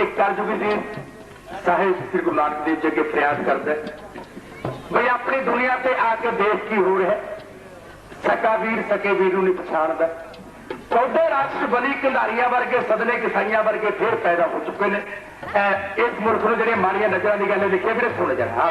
ਇੱਕ ਕਰਜੂਗੀ ਜੀ ਸਾਹਿਬ, ਸ੍ਰੀ ਗੁਰੂ ਨਾਨਕ ਦੇਵ ਜੀ ਅੱਗੇ ਫਰਿਆਦ ਕਰਦਾ ਬਈ ਆਪਣੀ ਦੁਨੀਆ ਤੇ ਆ ਕੇ ਦੇਖ ਕੀ ਹੋ ਰਿਹਾ ਸਕਾ ਵੀਰ, ਸਕੇ ਵੀਰ ਨੂੰ ਨਹੀਂ ਪਛਾਣਦਾ। ਚੌਦੇ ਰਾਸ਼ਟਰ ਬਲੀ ਕੰਧਾਰੀਆਂ ਵਰਗੇ ਸਦਲੇ ਕਿਸਾਈਆਂ ਵਰਗੇ ਫੇਰ ਪੈਦਾ ਹੋ ਚੁੱਕੇ ਨੇ। ਇਸ ਮੁਲਕ ਨੂੰ ਜਿਹੜੀਆਂ ਮਾੜੀਆਂ ਨਜ਼ਰਾਂ ਦੀ ਗੱਲ ਲਿਖੀ ਵੀਰੇ, ਸੁਣ ਜਰਾ।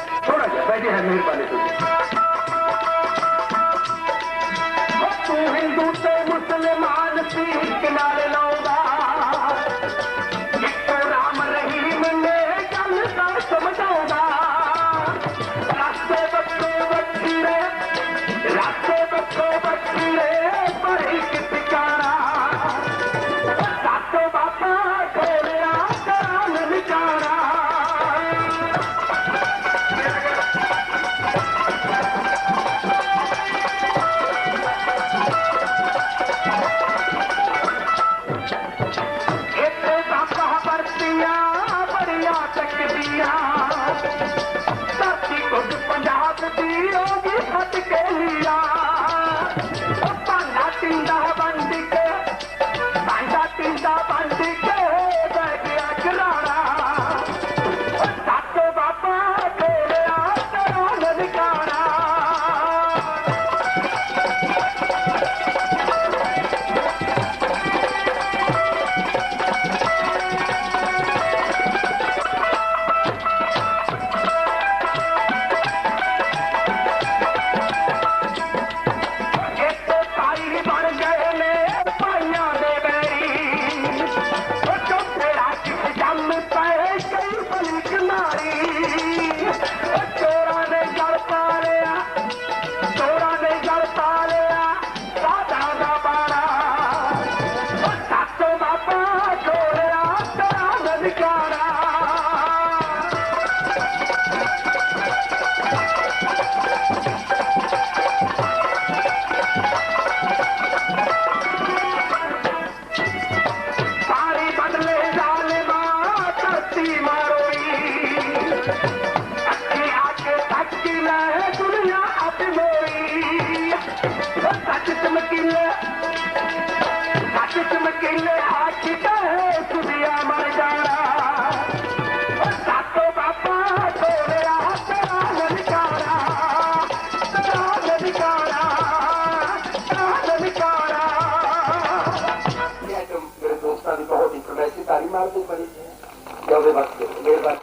थोड़ा सा बैठे हैं मेहरबानी हा Maria. 呼べます。呼べます。